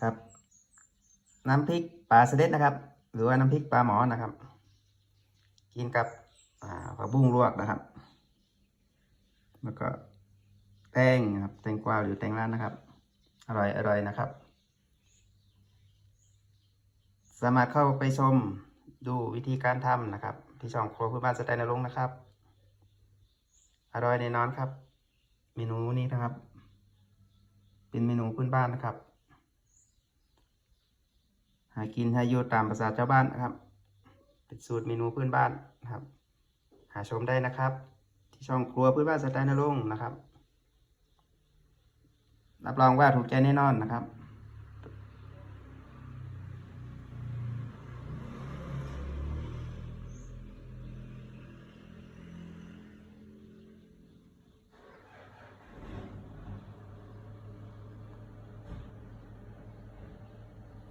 ครับ น้ำพริกปลาเสด็จนะครับ หรือว่าน้ำพริกปลาหมอนะครับ กินกับอ่าผักบุ้งลวกนะครับ แล้วก็แตงนะครับแตงกวาหรือแตงร้านนะครับ อร่อยอร่อยนะครับ สามารถเข้าไปชมดูวิธีการทำนะครับ ที่ช่องครัวพื่อบ้านสไตล์นรงนะครับ อร่อยแน่นอนครับ เมนูนี้นะครับ เป็นเมนูพื้นบ้านนะครับากินให้อยู่ตามภาษาชาวบ้านนะครับ เป็นสูตรเมนูพื้นบ้านนะครับ หาชมได้นะครับ ที่ช่องครัวพื้นบ้านสไตล์นรงนะครับ รับรองว่าถูกใจแน่นอนนะครับ